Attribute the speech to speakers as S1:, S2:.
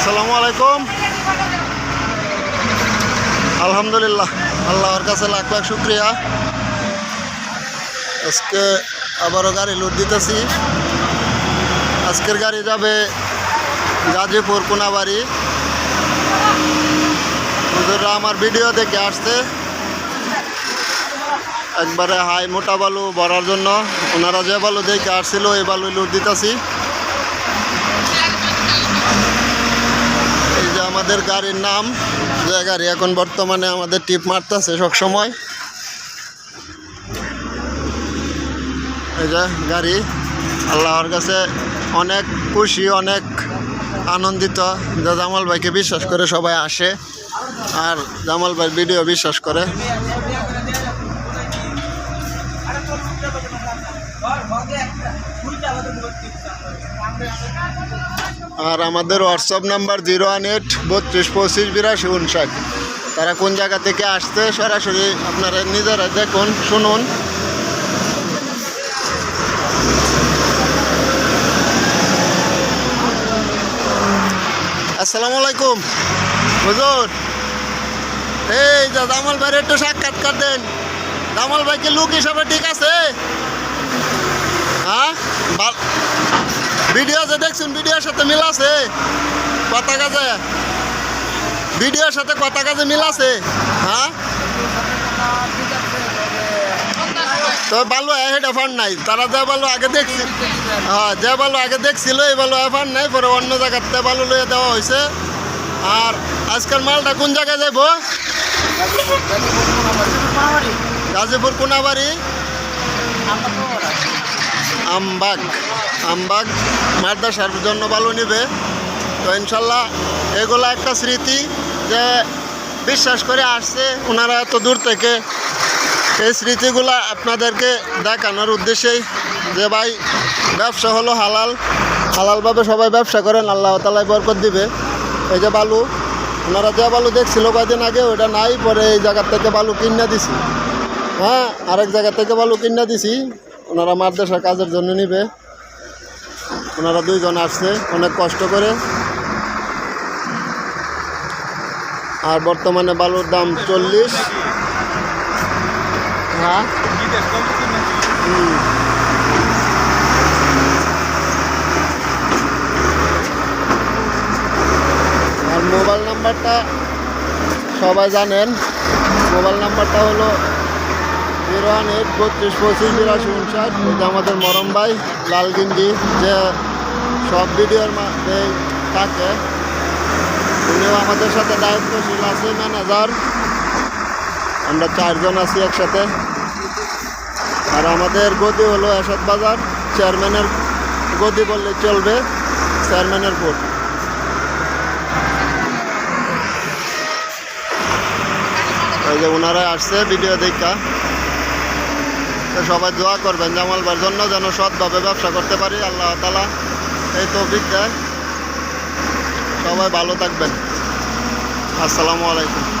S1: আসসালামু আলাইকুম। আলহামদুলিল্লাহ, আল্লাহর কাছে লাখ লাখ শুক্রিয়া। আজকে আবারও গাড়ি লোড দিতেছি। আজকের গাড়ি যাবে গাজীপুর কোনাবাড়ি। হুজুররা আমার ভিডিও দেখে আসছে। একবারে হাই মোটা বালু ভরার জন্য। ওনারা যে বালু দেখে আসছিল, এই বালু লোড দিতেছি। আমাদের গাড়ির নাম, যে গাড়ি এখন বর্তমানে আমাদের টিপ মারতেছে সবসময় এই যে গাড়ি, আল্লাহর কাছে অনেক খুশি, অনেক আনন্দিত যে জামাল ভাইকে বিশ্বাস করে সবাই আসে আর জামাল ভাইয়ের ভিডিও বিশ্বাস করে। আর আমাদের WhatsApp number zero one eight বত্রিশ পঁচিশ বিরাশি উনষাট। তারা কোন জায়গা থেকে আসছে সরাসরি আপনারা নিজেরা দেখুন, শুনুন। আসসালামু আলাইকুম। হুজুর, এই যা জামাল ভাইয়ের একটু সাক্ষাৎকার দেন। জামাল ভাই কি লুক হিসাবে ঠিক আছে? হ্যাঁ? ভিডিও যে দেখছেন, ভিডিওর সাথে মিল আছে? কথা কাজে? ভিডিওর সাথে কথা কাজে মিল আছে? হ্যাঁ? তো ভালো হেডা ফান্ড নাই। তারা যা ভালো আগে দেখছি হ্যাঁ যে ভালো আগে দেখছিল, এই ভালো ফান্ড নাই, পরে অন্য জায়গাতে ভালো লইয়ে দেওয়া হয়েছে আর আজকাল মালটা কোন জায়গায় যাব গাজীপুর কোনাবাড়ি। আমবাগ। আমবাগ মাদ্রাসার জন্য ভালো নিবে। তো ইনশাল্লাহ এগুলো একটা স্মৃতি যে বিশ্বাস করে আসছে ওনারা এত দূর থেকে এই স্মৃতিগুলো আপনাদেরকে দেখানোর উদ্দেশ্যেই যে ভাই, ব্যবসা হলো হালাল। হালালভাবে সবাই ব্যবসা করেন, আল্লাহ তালাই বরকত দিবে। এই যে বালু ওনারা যে বালু দেখছিল কয়দিন আগে ওটা নাই, পরে এই জায়গার থেকে বালু কিনে দিছি। হ্যাঁ আরেক জায়গা থেকে বালু কিনে দিছি। ওনারা মাদ্রাসা কাজের জন্য নিবে। ওনারা দুইজন আসছে, অনেক কষ্ট করে। আর বর্তমানে বালুর দাম চল্লিশ। হ্যাঁ? আর মোবাইল নাম্বারটা সবাই জানেন। মোবাইল নাম্বারটা হলো জিরো ওয়ান বত্রিশ পঁচিশ, বিরাশি উনষাট। এটা আমাদের মরম ভাই লালগিন্ডি যে সব ভিডিওর মধ্যে থাকে, উনিও আমাদের সাথে দায়িত্বশীল আছে, ম্যানেজার। আমরা চারজন আছি একসাথে। আর আমাদের গদি হলো এসদ বাজার, চেয়ারম্যানের গদি বললে চলবে, চেয়ারম্যানের ভোট। ওই যে ওনারা আসছে ভিডিও দেখা। সবাই দোয়া করবেন জামাল ভাইয়ের জন্য যেন সৎভাবে ব্যবসা করতে পারি। আল্লাহ তালা এই তৌফিক দেয় সবাই ভালো থাকবেন। আসসালামু আলাইকুম।